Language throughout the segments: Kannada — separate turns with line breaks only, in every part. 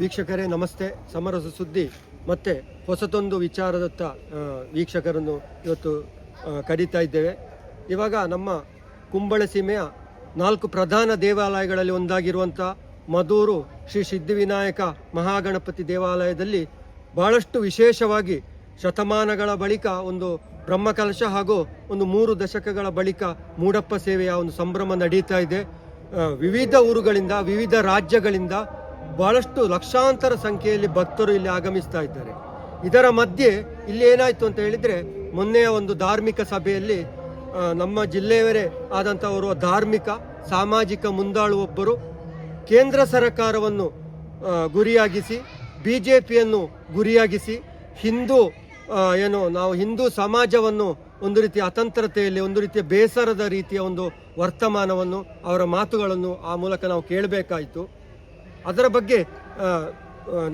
ವೀಕ್ಷಕರೇ, ನಮಸ್ತೆ. ಸಮರಸ ಸುದ್ದಿ. ಮತ್ತೆ ಹೊಸತೊಂದು ವಿಚಾರದತ್ತ ವೀಕ್ಷಕರನ್ನು ಇವತ್ತು ಕರೀತಾ ಇದ್ದೇವೆ. ಇವಾಗ ನಮ್ಮ ಕುಂಬಳ ಸೀಮೆಯ ನಾಲ್ಕು ಪ್ರಧಾನ ದೇವಾಲಯಗಳಲ್ಲಿ ಒಂದಾಗಿರುವಂಥ ಮದೂರು ಶ್ರೀ ಸಿದ್ಧಿವಿನಾಯಕ ಮಹಾಗಣಪತಿ ದೇವಾಲಯದಲ್ಲಿ ಬಹಳಷ್ಟು ವಿಶೇಷವಾಗಿ ಶತಮಾನಗಳ ಬಳಿಕ ಒಂದು ಬ್ರಹ್ಮಕಲಶ ಹಾಗೂ ಒಂದು ಮೂರು ದಶಕಗಳ ಬಳಿಕ ಮೂಡಪ್ಪ ಸೇವೆಯ ಒಂದು ಸಂಭ್ರಮ ನಡೀತಾ ಇದೆ. ವಿವಿಧ ಊರುಗಳಿಂದ, ವಿವಿಧ ರಾಜ್ಯಗಳಿಂದ ಬಹಳಷ್ಟು ಲಕ್ಷಾಂತರ ಸಂಖ್ಯೆಯಲ್ಲಿ ಭಕ್ತರು ಇಲ್ಲಿ ಆಗಮಿಸ್ತಾ ಇದ್ದಾರೆ. ಇದರ ಮಧ್ಯೆ ಇಲ್ಲಿ ಏನಾಯಿತು ಅಂತ ಹೇಳಿದರೆ ಮೊನ್ನೆಯ ಒಂದು ಧಾರ್ಮಿಕ ಸಭೆಯಲ್ಲಿ ನಮ್ಮ ಜಿಲ್ಲೆಯವರೇ ಆದಂಥವರು ಧಾರ್ಮಿಕ, ಸಾಮಾಜಿಕ ಮುಂದಾಳುವೊಬ್ಬರು ಕೇಂದ್ರ ಸರ್ಕಾರವನ್ನು ಗುರಿಯಾಗಿಸಿ ಬಿ ಜೆ ಪಿಯನ್ನು ಗುರಿಯಾಗಿಸಿ, ಹಿಂದೂ ಏನು, ನಾವು ಹಿಂದೂ ಸಮಾಜವನ್ನು ಒಂದು ರೀತಿಯ ಅತಂತ್ರತೆಯಲ್ಲಿ, ಒಂದು ರೀತಿಯ ಬೇಸರದ ರೀತಿಯ ಒಂದು ವರ್ತಮಾನವನ್ನು ಅವರ ಮಾತುಗಳನ್ನು ಆ ಮೂಲಕ ನಾವು ಕೇಳಬೇಕಾಯಿತು. ಅದರ ಬಗ್ಗೆ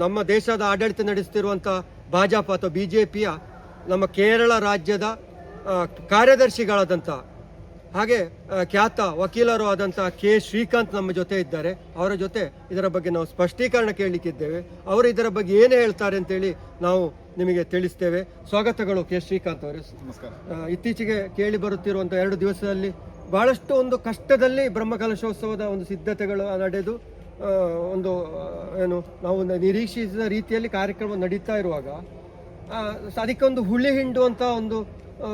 ನಮ್ಮ ದೇಶದ ಆಡಳಿತ ನಡೆಸ್ತಿರುವಂಥ ಭಾಜಪ ಅಥವಾ ಬಿ ಜೆ ಪಿಯ ನಮ್ಮ ಕೇರಳ ರಾಜ್ಯದ ಕಾರ್ಯದರ್ಶಿಗಳಾದಂಥ ಹಾಗೆ ಖ್ಯಾತ ವಕೀಲರು ಆದಂಥ ಕೆ ಶ್ರೀಕಾಂತ್ ನಮ್ಮ ಜೊತೆ ಇದ್ದಾರೆ. ಅವರ ಜೊತೆ ಇದರ ಬಗ್ಗೆ ನಾವು ಸ್ಪಷ್ಟೀಕರಣ ಕೇಳಲಿಕ್ಕಿದ್ದೇವೆ. ಅವರು ಇದರ ಬಗ್ಗೆ ಏನು ಹೇಳ್ತಾರೆ ಅಂತೇಳಿ ನಾವು ನಿಮಗೆ ತಿಳಿಸ್ತೇವೆ. ಸ್ವಾಗತಗಳು ಕೆ ಶ್ರೀಕಾಂತ್ ಅವರೇ.
ನಮಸ್ಕಾರ.
ಇತ್ತೀಚೆಗೆ ಕೇಳಿ ಬರುತ್ತಿರುವಂಥ ಎರಡು ದಿವಸದಲ್ಲಿ ಬಹಳಷ್ಟು ಒಂದು ಕಷ್ಟದಲ್ಲಿ ಬ್ರಹ್ಮಕಲಶೋತ್ಸವದ ಒಂದು ಸಿದ್ಧತೆಗಳು ನಡೆದು ಒಂದು ಏನು, ನಾವು ನಿರೀಕ್ಷಿಸಿದ ರೀತಿಯಲ್ಲಿ ಕಾರ್ಯಕ್ರಮ ನಡೀತಾ ಇರುವಾಗ ಅದಕ್ಕೆ ಒಂದು ಹುಳಿ ಹಿಂಡುವಂಥ ಒಂದು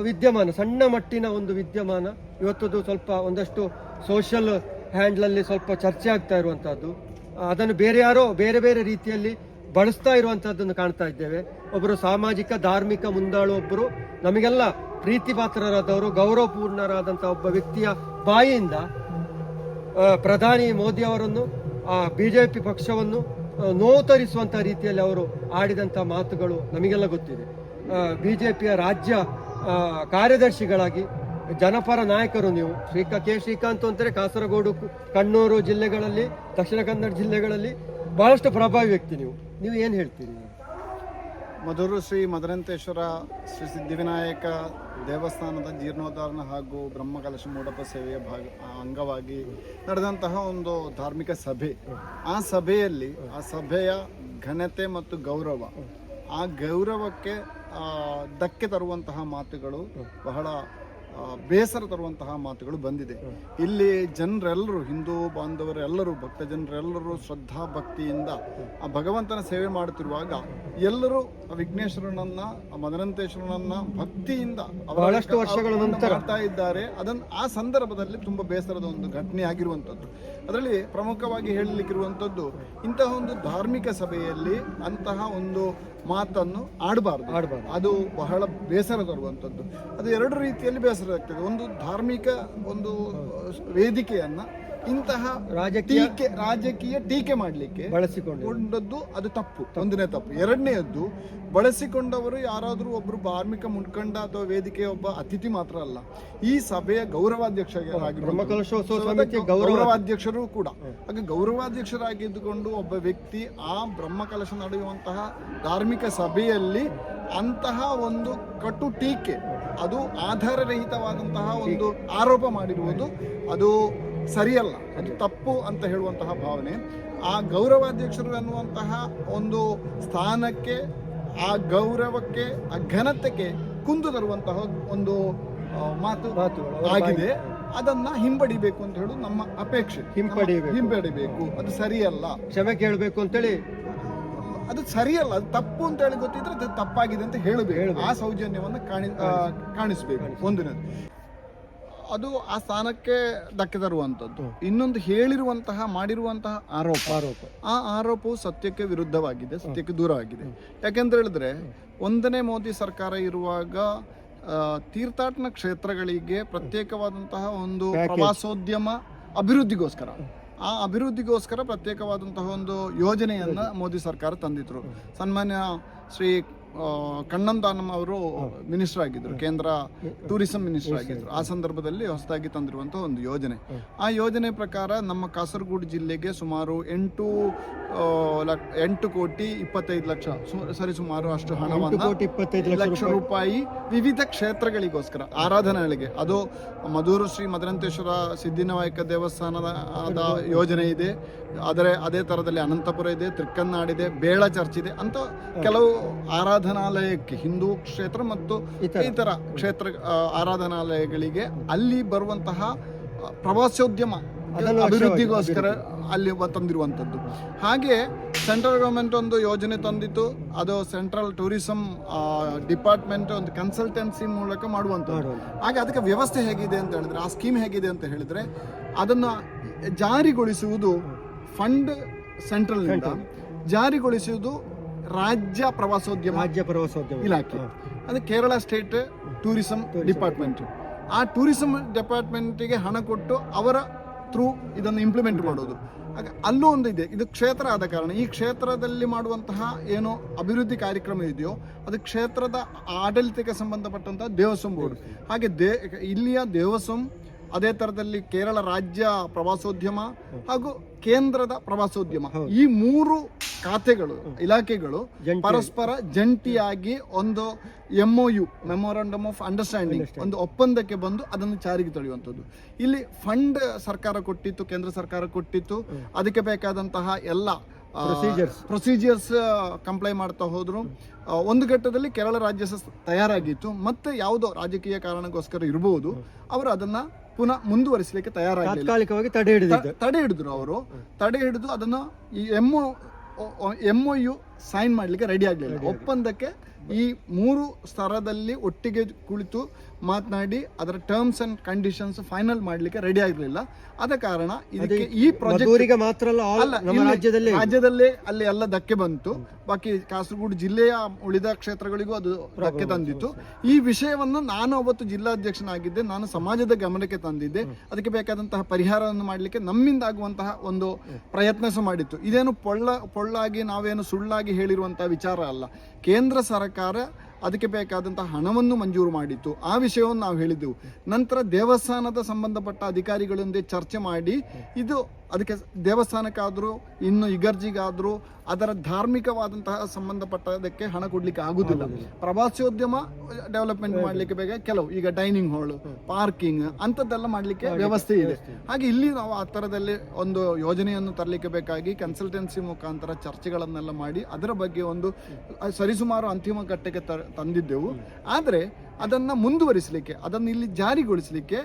ವಿದ್ಯಮಾನ, ಸಣ್ಣ ಮಟ್ಟಿನ ಒಂದು ವಿದ್ಯಮಾನ ಇವತ್ತದು ಸ್ವಲ್ಪ ಒಂದಷ್ಟು ಸೋಷಲ್ ಹ್ಯಾಂಡ್ಲಲ್ಲಿ ಸ್ವಲ್ಪ ಚರ್ಚೆ ಆಗ್ತಾ ಇರುವಂಥದ್ದು ಅದನ್ನು ಬೇರೆ ಯಾರೋ, ಬೇರೆ ಬೇರೆ ರೀತಿಯಲ್ಲಿ ಬಳಸ್ತಾ ಇರುವಂಥದ್ದನ್ನು ಕಾಣ್ತಾ ಇದ್ದೇವೆ. ಒಬ್ಬರು ಸಾಮಾಜಿಕ, ಧಾರ್ಮಿಕ ಮುಂದಾಳು ಒಬ್ಬರು ನಮಗೆಲ್ಲ ಪ್ರೀತಿಪಾತ್ರರಾದವರು ಗೌರವಪೂರ್ಣರಾದಂಥ ಒಬ್ಬ ವ್ಯಕ್ತಿಯ ಬಾಯಿಯಿಂದ ಪ್ರಧಾನಿ ಮೋದಿ ಅವರನ್ನು ಬಿ ಜೆ ಪಿ ಪಕ್ಷವನ್ನು ಆ, ನೋವು ರೀತಿಯಲ್ಲಿ ಅವರು ಆಡಿದಂಥ ಮಾತುಗಳು ನಮಗೆಲ್ಲ ಗೊತ್ತಿದೆ. ಬಿ ಜೆ ಪಿಯ ರಾಜ್ಯ ಕಾರ್ಯದರ್ಶಿಗಳಾಗಿ ಜನಪರ ನಾಯಕರು ನೀವು ಶ್ರೀಕಾ ಕೆ ಶ್ರೀಕಾಂತ್ ಅಂತಾರೆ ಕಾಸರಗೋಡು ಕಣ್ಣೂರು ಜಿಲ್ಲೆಗಳಲ್ಲಿ ದಕ್ಷಿಣ ಕನ್ನಡ ಜಿಲ್ಲೆಗಳಲ್ಲಿ ಬಹಳಷ್ಟು ಪ್ರಭಾವಿ ವ್ಯಕ್ತಿ ನೀವು. ನೀವು ಏನು ಹೇಳ್ತೀರಿ?
ಮಧುರು ಶ್ರೀ ಮಧುರಂತೇಶ್ವರ ಶ್ರೀ ಸಿದ್ಧಿವಿನಾಯಕ ದೇವಸ್ಥಾನದ ಜೀರ್ಣೋದ್ಧಾರಣ ಹಾಗೂ ಬ್ರಹ್ಮಕಲಶ ಮೂಡಪ ಸೇವೆಯ ಭಾಗ ಅಂಗವಾಗಿ ನಡೆದಂತಹ ಒಂದು ಧಾರ್ಮಿಕ ಸಭೆ. ಆ ಸಭೆಯಲ್ಲಿ ಆ ಸಭೆಯ ಘನತೆ ಮತ್ತು ಗೌರವ, ಆ ಗೌರವಕ್ಕೆ ಧಕ್ಕೆ ತರುವಂತಹ ಮಾತುಗಳು, ಬಹಳ ಬೇಸರ ತರುವಂತಹ ಮಾತುಗಳು ಬಂದಿದೆ. ಇಲ್ಲಿ ಜನರೆಲ್ಲರೂ, ಹಿಂದೂ ಬಾಂಧವರೆಲ್ಲರೂ ಭಕ್ತ ಜನರೆಲ್ಲರೂ ಶ್ರದ್ಧಾ ಭಕ್ತಿಯಿಂದ ಆ ಭಗವಂತನ ಸೇವೆ ಮಾಡುತ್ತಿರುವಾಗ ಎಲ್ಲರೂ ವಿಘ್ನೇಶ್ವರನನ್ನ ಮದನಂತೇಶ್ವರನನ್ನ ಭಕ್ತಿಯಿಂದ
ಬಹಳಷ್ಟು ವರ್ಷಗಳ ನಂತರ.
ಮಾಡ್ತಾ ಇದ್ದಾರೆ. ಅದನ್ನು ಆ ಸಂದರ್ಭದಲ್ಲಿ ತುಂಬಾ ಬೇಸರದ ಒಂದು ಘಟನೆ ಆಗಿರುವಂಥದ್ದು. ಅದರಲ್ಲಿ ಪ್ರಮುಖವಾಗಿ ಹೇಳಲಿಕ್ಕಿರುವಂಥದ್ದು ಇಂತಹ ಒಂದು ಧಾರ್ಮಿಕ ಸಭೆಯಲ್ಲಿ ಅಂತಹ ಒಂದು ಮಾತನ್ನು ಆಡಬಾರ್ದು.
ಆಡಬಾರ್ದು.
ಅದು ಬಹಳ ಬೇಸರ ತರುವಂಥದ್ದು. ಅದು ಎರಡು ರೀತಿಯಲ್ಲಿ ಬೇಸರ ಆಗ್ತದೆ. ಒಂದು ಧಾರ್ಮಿಕ ಒಂದು ವೇದಿಕೆಯನ್ನ ಇಂತಹ
ರಾಜಕೀಯ
ಟೀಕೆ ರಾಜಕೀಯ ಟೀಕೆ ಮಾಡಲಿಕ್ಕೆ ಬಳಸಿಕೊಂಡದ್ದು ಅದು ತಪ್ಪು ಒಂದನೇ ತಪ್ಪು. ಎರಡನೆಯದ್ದು ಬಳಸಿಕೊಂಡವರು ಯಾರಾದರೂ ಒಬ್ಬರು ಧಾರ್ಮಿಕ ಮುಖಂಡ ಅಥವಾ ವೇದಿಕೆಯ ಒಬ್ಬ ಅತಿಥಿ ಮಾತ್ರ ಅಲ್ಲ ಈ ಸಭೆಯ
ಗೌರವಾಧ್ಯಕ್ಷರಾಗಿ
ಗೌರವಾಧ್ಯಕ್ಷರು ಕೂಡ. ಹಾಗೆ ಗೌರವಾಧ್ಯಕ್ಷರಾಗಿದ್ದುಕೊಂಡು ಒಬ್ಬ ವ್ಯಕ್ತಿ ಆ ಬ್ರಹ್ಮಕಲಶ ನಡೆಯುವಂತಹ ಧಾರ್ಮಿಕ ಸಭೆಯಲ್ಲಿ ಅಂತಹ ಒಂದು ಕಟು ಟೀಕೆ ಅದು ಆಧಾರರಹಿತವಾದಂತಹ ಒಂದು ಆರೋಪ ಮಾಡಿರುವುದು ಅದು ಸರಿಯಲ್ಲ ಅದು ತಪ್ಪು ಅಂತ ಹೇಳುವಂತಹ ಭಾವನೆ. ಆ ಗೌರವಾಧ್ಯಕ್ಷರು ಅನ್ನುವಂತಹ ಒಂದು ಸ್ಥಾನಕ್ಕೆ ಆ ಗೌರವಕ್ಕೆ ಆ ಘನತೆಗೆ ಕುಂದು ತರುವಂತಹ ಒಂದು ಮಾತು ಆಗಿದೆ. ಅದನ್ನ ಹಿಂಪಡಿಬೇಕು ಅಂತ ಹೇಳುದು ನಮ್ಮ ಅಪೇಕ್ಷೆ.
ಹಿಂಪಡಿಬೇಕು.
ಹಿಂಪಡಿಬೇಕು. ಅದು ಸರಿಯಲ್ಲ.
ಕ್ಷಮೆ ಕೇಳಬೇಕು ಅಂತೇಳಿ.
ಅದು ಸರಿಯಲ್ಲ ಅದು ತಪ್ಪು ಅಂತ ಹೇಳಿ ಗೊತ್ತಿದ್ರೆ ಅದು ತಪ್ಪಾಗಿದೆ ಅಂತ ಹೇಳಬೇಕು. ಆ ಸೌಜನ್ಯವನ್ನು ಕಾಣಿ ಕಾಣಿಸ್ಬೇಕು. ಒಂದಿನದು ಅದು ಆ ಸ್ಥಾನಕ್ಕೆ ಧಕ್ಕೆ ತರುವಂಥದ್ದು. ಇನ್ನೊಂದು ಹೇಳಿರುವಂತಹ ಮಾಡಿರುವಂತಹ ಆರೋಪ.
ಆರೋಪ.
ಆ ಆರೋಪವು ಸತ್ಯಕ್ಕೆ ವಿರುದ್ಧವಾಗಿದೆ ಸತ್ಯಕ್ಕೆ ದೂರವಾಗಿದೆ. ಯಾಕೆಂತ ಹೇಳಿದ್ರೆ ಒಂದನೇ ಮೋದಿ ಸರ್ಕಾರ ಇರುವಾಗ ತೀರ್ಥಾಟನ ಕ್ಷೇತ್ರಗಳಿಗೆ ಪ್ರತ್ಯೇಕವಾದಂತಹ ಒಂದು ಪ್ರವಾಸೋದ್ಯಮ ಅಭಿವೃದ್ಧಿಗೋಸ್ಕರ. ಆ ಅಭಿವೃದ್ಧಿಗೋಸ್ಕರ ಪ್ರತ್ಯೇಕವಾದಂತಹ ಒಂದು ಯೋಜನೆಯನ್ನ ಮೋದಿ ಸರ್ಕಾರ ತಂದಿದ್ರು. ಸನ್ಮಾನ್ಯ ಶ್ರೀ ಆ, ಕಣ್ಣಂದಾನಂ ಅವರು ಮಿನಿಸ್ಟರ್ ಆಗಿದ್ರು ಕೇಂದ್ರ ಟೂರಿಸಂ ಮಿನಿಸ್ಟರ್ ಆಗಿದ್ರು. ಆ ಸಂದರ್ಭದಲ್ಲಿ ಹೊಸದಾಗಿ ತಂದಿರುವಂತಹ ಒಂದು ಯೋಜನೆ. ಆ ಯೋಜನೆ ಪ್ರಕಾರ ನಮ್ಮ ಕಾಸರಗೋಡು ಜಿಲ್ಲೆಗೆ ಸುಮಾರು ಎಂಟು ಎಂಟು ಕೋಟಿ ಇಪ್ಪತ್ತೈದು ಲಕ್ಷ ಸರಿ ಸುಮಾರು ಅಷ್ಟು ಹಣವನ್ನು
ಲಕ್ಷ
ರೂಪಾಯಿ. ವಿವಿಧ ಕ್ಷೇತ್ರಗಳಿಗೋಸ್ಕರ ಆರಾಧನೆಗಳಿಗೆ. ಅದು ಮಧೂರು ಶ್ರೀ ಮದರಂತೇಶ್ವರ ಸಿದ್ದಿನಾಯಕ ದೇವಸ್ಥಾನದ ಆದ ಯೋಜನೆ ಇದೆ. ಆದರೆ ಅದೇ ತರದಲ್ಲಿ ಅನಂತಪುರ ಇದೆ ತ್ರಿಕ್ಕನ್ನಾಡಿದೆ ಬೇಳ ಚರ್ಚ್ ಇದೆ ಅಂತ ಕೆಲವು ಆರಾಧನಾಲಯಕ್ಕೆ ಹಿಂದೂ ಕ್ಷೇತ್ರ ಮತ್ತು
ಇತರ.
ಕ್ಷೇತ್ರ ಆರಾಧನಾಲಯಗಳಿಗೆ ಅಲ್ಲಿ ಬರುವಂತಹ ಪ್ರವಾಸೋದ್ಯಮ ಅಭಿವೃದ್ಧಿಗೋಸ್ಕರ ಅಲ್ಲಿ ತಂದಿರುವಂಥದ್ದು. ಹಾಗೆ ಸೆಂಟ್ರಲ್ ಗೌರ್ಮೆಂಟ್ ಒಂದು ಯೋಜನೆ ತಂದಿತ್ತು. ಅದು ಸೆಂಟ್ರಲ್ ಟೂರಿಸಂ ಡಿಪಾರ್ಟ್ಮೆಂಟ್ ಒಂದು ಕನ್ಸಲ್ಟೆನ್ಸಿ ಮೂಲಕ ಮಾಡುವಂಥದ್ದು.
ಮಾಡುವಂಥದ್ದು.
ಹಾಗೆ ಅದಕ್ಕೆ ವ್ಯವಸ್ಥೆ ಹೇಗಿದೆ ಅಂತ ಹೇಳಿದ್ರೆ ಆ ಸ್ಕೀಮ್ ಹೇಗಿದೆ ಅಂತ ಹೇಳಿದ್ರೆ ಅದನ್ನು ಜಾರಿಗೊಳಿಸುವುದು ಫಂಡ್ ಸೆಂಟ್ರಲ್. ಜಾರಿಗೊಳಿಸುವುದು ರಾಜ್ಯ ಪ್ರವಾಸೋದ್ಯಮ
ರಾಜ್ಯ ಪ್ರವಾಸೋದ್ಯಮ.
ಇಲಾಖೆ. ಅದು ಕೇರಳ ಸ್ಟೇಟ್ ಟೂರಿಸಂ ಡಿಪಾರ್ಟ್ಮೆಂಟ್. ಆ ಟೂರಿಸಂ ಡಿಪಾರ್ಟ್ಮೆಂಟಿಗೆ ಹಣ ಕೊಟ್ಟು ಅವರ ಥ್ರೂ ಇದನ್ನು ಇಂಪ್ಲಿಮೆಂಟ್ ಮಾಡೋದು. ಹಾಗೆ ಅಲ್ಲೂ ಒಂದು ಇದೆ ಇದು ಕ್ಷೇತ್ರ ಆದ ಕಾರಣ. ಈ ಕ್ಷೇತ್ರದಲ್ಲಿ ಮಾಡುವಂತಹ ಏನು ಅಭಿವೃದ್ಧಿ ಕಾರ್ಯಕ್ರಮ ಇದೆಯೋ ಅದು ಕ್ಷೇತ್ರದ ಆಡಳಿತಕ್ಕೆ ಸಂಬಂಧಪಟ್ಟಂತಹ ದೇವಸ್ವಂ ಬೋರ್ಡ್. ಹಾಗೆ ದೇ ಇಲ್ಲಿಯ ದೇವಸ್ವಂ ಅದೇ ತರದಲ್ಲಿ ಕೇರಳ ರಾಜ್ಯ ಪ್ರವಾಸೋದ್ಯಮ ಹಾಗೂ ಕೇಂದ್ರದ ಪ್ರವಾಸೋದ್ಯಮ. ಈ ಮೂರು ಖಾತೆಗಳು ಇಲಾಖೆಗಳು ಪರಸ್ಪರ ಜಂಟಿಯಾಗಿ ಒಂದು M O U memorandum of understanding ಒಂದು ಒಪ್ಪಂದಕ್ಕೆ ಬಂದು ಅದನ್ನು ಜಾರಿಗೆ ತೊಳೆಯುವಂಥದ್ದು ಇಲ್ಲಿ ಫಂಡ್ ಸರ್ಕಾರ ಕೊಟ್ಟಿತ್ತು ಕೇಂದ್ರ ಸರ್ಕಾರ ಕೊಟ್ಟಿತ್ತು. ಅದಕ್ಕೆ ಬೇಕಾದಂತಹ ಎಲ್ಲ. ಪ್ರೊಸೀಜರ್ಸ್ ಕಂಪ್ಲೈ ಮಾಡ್ತಾ ಹೋದ್ರು. ಒಂದು ಘಟ್ಟದಲ್ಲಿ ಕೇರಳ ರಾಜ್ಯ ತಯಾರಾಗಿತ್ತು. ಮತ್ತೆ ಯಾವುದೋ ರಾಜಕೀಯ ಕಾರಣಕ್ಕೋಸ್ಕರ ಇರಬಹುದು ಅವರು ಅದನ್ನ ಪುನಃ ಮುಂದುವರಿಸಲಿಕ್ಕೆ ತಯಾರಾಗಿ
ತಾತ್ಕಾಲಿಕವಾಗಿ ತಡೆ ಹಿಡಿದಿದ್ದು.
ತಡೆ ಹಿಡಿದ್ರು ಅವರು. ತಡೆ ಹಿಡಿದು ಅದನ್ನು ಈ M O O U sign ಮಾಡಲಿಕ್ಕೆ ರೆಡಿ ಆಗಲಿಲ್ಲ. ಒಪ್ಪಂದಕ್ಕೆ ಈ ಮೂರು ಸ್ತರದಲ್ಲಿ ಒಟ್ಟಿಗೆ ಕುಳಿತು ಮಾತನಾಡಿ ಅದರ ಟರ್ಮ್ಸ್ ಅಂಡ್ ಕಂಡೀಷನ್ಸ್ ಫೈನಲ್ ಮಾಡಲಿಕ್ಕೆ ರೆಡಿ ಆಗಲಿಲ್ಲ. ಆದ ಕಾರಣ ಇದಕ್ಕೆ ಈ ಪ್ರಾಜೆಕ್ಟ್
ಮಾತ್ರ ರಾಜ್ಯದಲ್ಲಿ
ರಾಜ್ಯದಲ್ಲೇ ಅಲ್ಲಿ ಎಲ್ಲ ಧಕ್ಕೆ ಬಂತು. ಬಾಕಿ ಕಾಸರಗೋಡು ಜಿಲ್ಲೆಯ ಉಳಿದ ಕ್ಷೇತ್ರಗಳಿಗೂ ಅದು ಧಕ್ಕೆ ತಂದಿತ್ತು. ಈ ವಿಷಯವನ್ನು ನಾನು ಅವತ್ತು ಜಿಲ್ಲಾಧ್ಯಕ್ಷನಾಗಿದ್ದೆ. ನಾನು ಸಮಾಜದ ಗಮನಕ್ಕೆ ತಂದಿದ್ದೆ. ಅದಕ್ಕೆ ಬೇಕಾದಂತಹ ಪರಿಹಾರವನ್ನು ಮಾಡಲಿಕ್ಕೆ ನಮ್ಮಿಂದ ಆಗುವಂತಹ ಒಂದು ಪ್ರಯತ್ನ ಸಹ ಮಾಡಿತ್ತು. ಇದೇನು ಪೊಳ್ಳ ಪೊಳ್ಳಾಗಿ ನಾವೇನು ಸುಳ್ಳಾಗಿ ಹೇಳಿರುವಂತಹ ವಿಚಾರ ಅಲ್ಲ. ಕೇಂದ್ರ ಸರ್ಕಾರ ಅದಕ್ಕೆ ಬೇಕಾದಂಥ ಹಣವನ್ನು ಮಂಜೂರು ಮಾಡಿತ್ತು. ಆ ವಿಷಯವನ್ನು ನಾವು ಹೇಳಿದ್ದೆವು. ನಂತರ ದೇವಸ್ಥಾನದ ಸಂಬಂಧಪಟ್ಟ ಅಧಿಕಾರಿಗಳೊಂದಿಗೆ ಚರ್ಚೆ ಮಾಡಿ, ಇದು ಅದಕ್ಕೆ ದೇವಸ್ಥಾನಕ್ಕಾದರೂ ಇನ್ನು ಇಗರ್ಜಿಗಾದರೂ ಅದರ ಧಾರ್ಮಿಕವಾದಂತಹ ಸಂಬಂಧಪಟ್ಟದಕ್ಕೆ ಹಣ ಕೊಡ್ಲಿಕ್ಕೆ ಆಗುದಿಲ್ಲ. ಪ್ರವಾಸೋದ್ಯಮ ಡೆವಲಪ್ಮೆಂಟ್ ಮಾಡಲಿಕ್ಕೆ ಬೇಗ ಕೆಲವು. ಈಗ ಡೈನಿಂಗ್ ಹಾಲ್ ಪಾರ್ಕಿಂಗ್ ಅಂಥದ್ದೆಲ್ಲ ಮಾಡಲಿಕ್ಕೆ ವ್ಯವಸ್ಥೆ ಇದೆ. ಹಾಗೆ ಇಲ್ಲಿ ನಾವು ಆ ಥರದಲ್ಲಿ ಒಂದು ಯೋಜನೆಯನ್ನು ತರಲಿಕ್ಕೆ ಬೇಕಾಗಿ ಕನ್ಸಲ್ಟೆನ್ಸಿ ಮುಖಾಂತರ ಚರ್ಚೆಗಳನ್ನೆಲ್ಲ ಮಾಡಿ ಅದರ ಬಗ್ಗೆ ಒಂದು ಸರಿಸುಮಾರು ಅಂತಿಮ ಘಟ್ಟಕ್ಕೆ ತ ತಂದಿದ್ದೆವು. ಆದರೆ ಅದನ್ನು ಮುಂದುವರಿಸಲಿಕ್ಕೆ ಅದನ್ನು ಇಲ್ಲಿ ಜಾರಿಗೊಳಿಸಲಿಕ್ಕೆ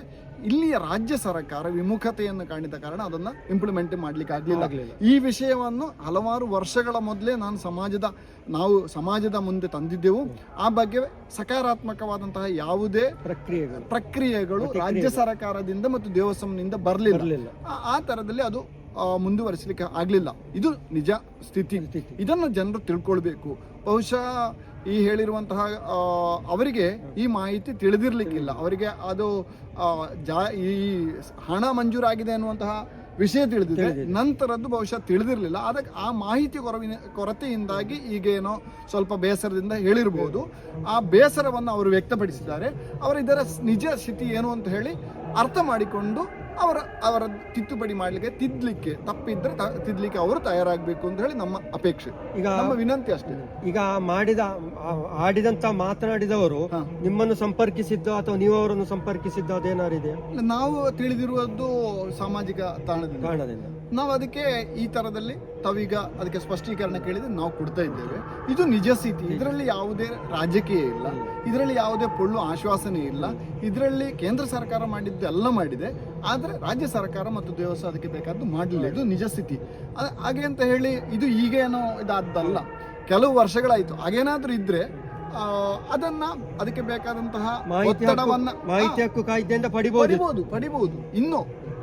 ಇಲ್ಲಿಯ ರಾಜ್ಯ ಸರ್ಕಾರ ವಿಮುಖತೆಯನ್ನು ಕಾಣಿದ ಕಾರಣ ಅದನ್ನು ಇಂಪ್ಲಿಮೆಂಟ್ ಮಾಡಲಿಕ್ಕೆ ಆಗಲಿಲ್ಲ. ಈ ವಿಷಯವನ್ನು ಹಲವಾರು ವರ್ಷಗಳ ಮೊದಲೇ ನಾನು ಸಮಾಜದ ನಾವು ಸಮಾಜದ ಮುಂದೆ ತಂದಿದ್ದೆವು. ಆ ಬಗ್ಗೆ ಸಕಾರಾತ್ಮಕವಾದಂತಹ ಯಾವುದೇ
ಪ್ರಕ್ರಿಯೆಗಳು.
ಪ್ರಕ್ರಿಯೆಗಳು ರಾಜ್ಯ ಸರ್ಕಾರದಿಂದ ಮತ್ತು ದೇವಸ್ಥಾನದಿಂದ ಬರಲಿಲ್ಲ. ಆ ಥರದಲ್ಲಿ ಅದು ಮುಂದುವರಿಸಲಿಕ್ಕೆ ಆಗಲಿಲ್ಲ. ಇದು ನಿಜ ಸ್ಥಿತಿ.
ಸ್ಥಿತಿ.
ಇದನ್ನು ಜನರು ತಿಳ್ಕೊಳ್ಬೇಕು. ಬಹುಶಃ ಈ ಹೇಳಿರುವಂತಹ ಅವರಿಗೆ ಈ ಮಾಹಿತಿ ತಿಳಿದಿರ್ಲಿಕ್ಕಿಲ್ಲ. ಅವರಿಗೆ ಅದು ಜಾ ಈ ಹಣ ಮಂಜೂರಾಗಿದೆ ಅನ್ನುವಂತಹ ವಿಷಯ ತಿಳಿದಿದೆ. ನಂತರದ್ದು ಬಹುಶಃ ತಿಳಿದಿರಲಿಲ್ಲ. ಅದಕ್ಕೆ ಆ ಮಾಹಿತಿ ಕೊರವಿನ ಕೊರತೆಯಿಂದಾಗಿ ಈಗೇನೋ ಸ್ವಲ್ಪ ಬೇಸರದಿಂದ ಹೇಳಿರ್ಬೋದು. ಆ ಬೇಸರವನ್ನು ಅವರು ವ್ಯಕ್ತಪಡಿಸಿದ್ದಾರೆ. ಅವರು ಇದರ ನಿಜ ಸ್ಥಿತಿ ಏನು ಅಂತ ಹೇಳಿ ಅರ್ಥ ಮಾಡಿಕೊಂಡು ಅವರ ಅವರ ತಿದ್ದುಪಡಿ ಮಾಡಲಿಕ್ಕೆ ತಿದ್ದಲಿಕ್ಕೆ ತಪ್ಪಿದ್ರೆ ತಿದ್ದಲಿಕ್ಕೆ ಅವರು ತಯಾರಾಗಬೇಕು ಅಂತ ಹೇಳಿ ನಮ್ಮ ಅಪೇಕ್ಷೆ.
ಈಗ
ನಮ್ಮ ವಿನಂತಿ ಅಷ್ಟೇ.
ಈಗ ಮಾಡಿದ ಆಡಿದಂತ ಮಾತನಾಡಿದವರು ನಿಮ್ಮನ್ನು ಸಂಪರ್ಕಿಸಿದ್ದು ಅಥವಾ ನೀವು ಅವರನ್ನು ಸಂಪರ್ಕಿಸಿದ್ದು ಅದೇನಾರು ಇದೆ
ನಾವು ತಿಳಿದಿರುವುದು ಸಾಮಾಜಿಕ ತಾಣದಿಂದ.
ಕಾರಣದಿಂದ.
ನಾವು ಅದಕ್ಕೆ ಈ ತರದಲ್ಲಿ ತಾವೀಗ ಅದಕ್ಕೆ ಸ್ಪಷ್ಟೀಕರಣ ಕೇಳಿದ್ರೆ ನಾವು ಕೊಡ್ತಾ ಇದ್ದೇವೆ. ಇದು ನಿಜ ಸ್ಥಿತಿ. ಇದರಲ್ಲಿ ಯಾವುದೇ ರಾಜಕೀಯ ಇಲ್ಲ. ಇದರಲ್ಲಿ ಯಾವುದೇ ಪೊಳ್ಳು ಆಶ್ವಾಸನೆ ಇಲ್ಲ. ಇದರಲ್ಲಿ ಕೇಂದ್ರ ಸರ್ಕಾರ ಮಾಡಿದ್ದು ಎಲ್ಲ ಮಾಡಿದೆ. ಆದರೆ ರಾಜ್ಯ ಸರ್ಕಾರ ಮತ್ತು ದೇವಸ್ಥಾನ ಅದಕ್ಕೆ ಬೇಕಾದ್ದು ಮಾಡಲಿಲ್ಲ. ಇದು ನಿಜ ಸ್ಥಿತಿ. ಹಾಗೆ ಅಂತ ಹೇಳಿ ಇದು ಈಗೇನೋ ಇದಾದ್ದಲ್ಲ. ಕೆಲವು ವರ್ಷಗಳಾಯಿತು. ಹಾಗೇನಾದರೂ ಇದ್ರೆ ಆ, ಅದನ್ನ ಅದಕ್ಕೆ ಬೇಕಾದಂತಹ ಒತ್ತಡವನ್ನ
ಮಾಹಿತಿ ಹಕ್ಕು ಕಾಯ್ದೆಯಿಂದ ಪಡಿಬಹುದು
ಪಡಿಬಹುದು ಇನ್ನು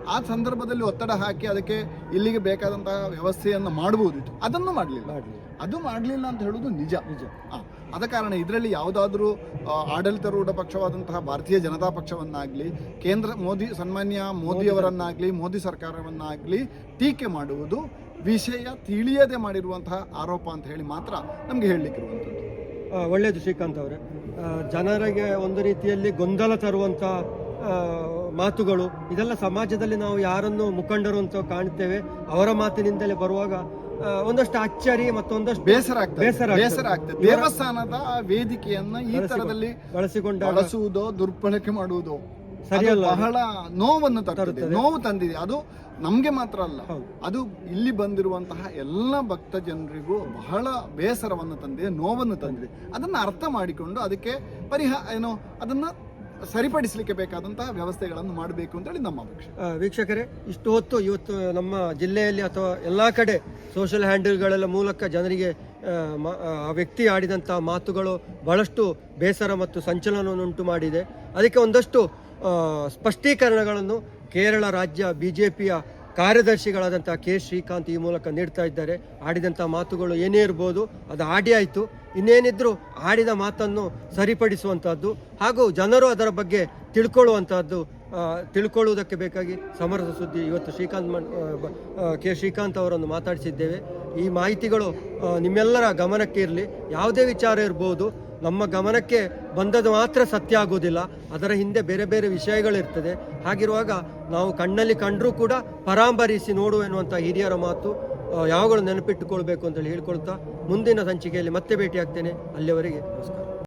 ಆ ಸಂದರ್ಭದಲ್ಲಿ ಒತ್ತಡ ಹಾಕಿ ಅದಕ್ಕೆ ಇಲ್ಲಿಗೆ ಬೇಕಾದಂತಹ ವ್ಯವಸ್ಥೆಯನ್ನು ಮಾಡಬಹುದಿತ್ತು ಅದನ್ನು ಮಾಡಲಿಲ್ಲ.
ಮಾಡ್ಲಿಲ್ಲ.
ಅದು ಮಾಡಲಿಲ್ಲ ಅಂತ ಹೇಳೋದು ನಿಜ.
ನಿಜ.
ಆದ ಕಾರಣ ಇದರಲ್ಲಿ ಯಾವುದಾದ್ರೂ ಆಡಳಿತಾರೂಢ ಪಕ್ಷವಾದಂತಹ ಭಾರತೀಯ ಜನತಾ ಪಕ್ಷವನ್ನಾಗಲಿ ಕೇಂದ್ರ ಮೋದಿ ಸನ್ಮಾನ್ಯ ಮೋದಿಯವರನ್ನಾಗಲಿ ಮೋದಿ ಸರ್ಕಾರವನ್ನಾಗಲಿ ಟೀಕೆ ಮಾಡುವುದು ವಿಷಯ ತಿಳಿಯದೆ ಮಾಡಿರುವಂತಹ ಆರೋಪ ಅಂತ ಹೇಳಿ ಮಾತ್ರ ನಮಗೆ ಹೇಳಲಿಕ್ಕಿರುವಂಥದ್ದು.
ಒಳ್ಳೆಯದು ಶ್ರೀಕಾಂತ್ ಅವರೇ. ಜನರಿಗೆ ಒಂದು ರೀತಿಯಲ್ಲಿ ಗೊಂದಲ ತರುವಂಥ ಮಾತುಗಳು. ಇದೆಲ್ಲ ಸಮಾಜದಲ್ಲಿ ನಾವು ಯಾರನ್ನು ಮುಖಂಡರು ಅಂತ ಕಾಣ್ತೇವೆ ಅವರ ಮಾತಿನಿಂದಲೇ ಬರುವಾಗ ಒಂದಷ್ಟು ಅಚ್ಚರಿ ಮತ್ತೊಂದಷ್ಟು
ಬೇಸರ ಆಗ್ತದೆ.
ಬೇಸರ ಆಗ್ತದೆ.
ಬೇಸರ ಆಗ್ತದೆ. ದೇವಸ್ಥಾನದ ವೇದಿಕೆಯನ್ನ ಈ ತರದಲ್ಲಿ
ಬಳಸಿಕೊಂಡು
ಬಳಸುವುದೋ ದುರ್ಬಳಕೆ ಮಾಡುವುದೋ
ಸರಿಯಲ್ಲ.
ಬಹಳ ನೋವನ್ನು
ತರುತ್ತದೆ.
ನೋವು ತಂದಿದೆ. ಅದು ನಮ್ಗೆ ಮಾತ್ರ ಅಲ್ಲ. ಅದು ಇಲ್ಲಿ ಬಂದಿರುವಂತಹ ಎಲ್ಲ ಭಕ್ತ ಜನರಿಗೂ ಬಹಳ ಬೇಸರವನ್ನು ತಂದಿದೆ ನೋವನ್ನು ತಂದಿದೆ. ಅದನ್ನ ಅರ್ಥ ಮಾಡಿಕೊಂಡು ಅದಕ್ಕೆ ಪರಿಹಾರ ಏನೋ ಅದನ್ನ ಸರಿಪಡಿಸಲಿಕ್ಕೆ ಬೇಕಾದಂತಹ ವ್ಯವಸ್ಥೆಗಳನ್ನು ಮಾಡಬೇಕು ಅಂತೇಳಿ ನಮ್ಮ ಅಪೇಕ್ಷೆ.
ವೀಕ್ಷಕರೇ, ಇಷ್ಟು ಹೊತ್ತು ಇವತ್ತು ನಮ್ಮ ಜಿಲ್ಲೆಯಲ್ಲಿ ಅಥವಾ ಎಲ್ಲ ಕಡೆ ಸೋಷಿಯಲ್ ಹ್ಯಾಂಡಲ್ಗಳೆಲ್ಲ ಮೂಲಕ ಜನರಿಗೆ, ಆ ವ್ಯಕ್ತಿ ಆಡಿದಂಥ ಮಾತುಗಳು ಬಹಳಷ್ಟು ಬೇಸರ ಮತ್ತು ಸಂಚಲನವನ್ನುಂಟು ಮಾಡಿದೆ. ಅದಕ್ಕೆ ಒಂದಷ್ಟು ಸ್ಪಷ್ಟೀಕರಣಗಳನ್ನು ಕೇರಳ ರಾಜ್ಯ ಬಿ ಜೆ ಪಿಯ ಕಾರ್ಯದರ್ಶಿಗಳಾದಂಥ ಕೆ ಶ್ರೀಕಾಂತ್ ಈ ಮೂಲಕ ನೀಡ್ತಾ ಇದ್ದಾರೆ. ಆಡಿದಂಥ ಮಾತುಗಳು ಏನೇ ಇರ್ಬೋದು ಅದು ಆಡಿ ಆಯಿತು. ಇನ್ನೇನಿದ್ರು ಆಡಿದ ಮಾತನ್ನು ಸರಿಪಡಿಸುವಂಥದ್ದು ಹಾಗೂ ಜನರು ಅದರ ಬಗ್ಗೆ ತಿಳ್ಕೊಳ್ಳುವಂಥದ್ದು ತಿಳ್ಕೊಳ್ಳುವುದಕ್ಕೆ ಬೇಕಾಗಿ ಸಮರಸ ಸುದ್ದಿ ಇವತ್ತು ಶ್ರೀಕಾಂತ್ ಕೆ ಶ್ರೀಕಾಂತ್ ಅವರನ್ನು ಮಾತಾಡಿಸಿದ್ದೇವೆ. ಈ ಮಾಹಿತಿಗಳು ನಿಮ್ಮೆಲ್ಲರ ಗಮನಕ್ಕೆ ಇರಲಿ. ಯಾವುದೇ ವಿಚಾರ ಇರ್ಬೋದು ನಮ್ಮ ಗಮನಕ್ಕೆ ಬಂದದ್ದು ಮಾತ್ರ ಸತ್ಯ ಆಗೋದಿಲ್ಲ. ಅದರ ಹಿಂದೆ ಬೇರೆ ಬೇರೆ ವಿಷಯಗಳಿರ್ತದೆ. ಹಾಗಿರುವಾಗ ನಾವು ಕಣ್ಣಲ್ಲಿ ಕಂಡರೂ ಕೂಡ ಪರಾಂಬರಿಸಿ ನೋಡು ಎನ್ನುವಂಥ ಹಿರಿಯರ ಮಾತು ಯಾವಾಗಲೂ ನೆನಪಿಟ್ಟುಕೊಳ್ಬೇಕು ಅಂತೇಳಿ ಹೇಳ್ಕೊಳ್ತಾ ಮುಂದಿನ ಸಂಚಿಕೆಯಲ್ಲಿ ಮತ್ತೆ ಭೇಟಿಯಾಗ್ತೇನೆ. ಅಲ್ಲಿಯವರೆಗೆ ನಮಸ್ಕಾರ.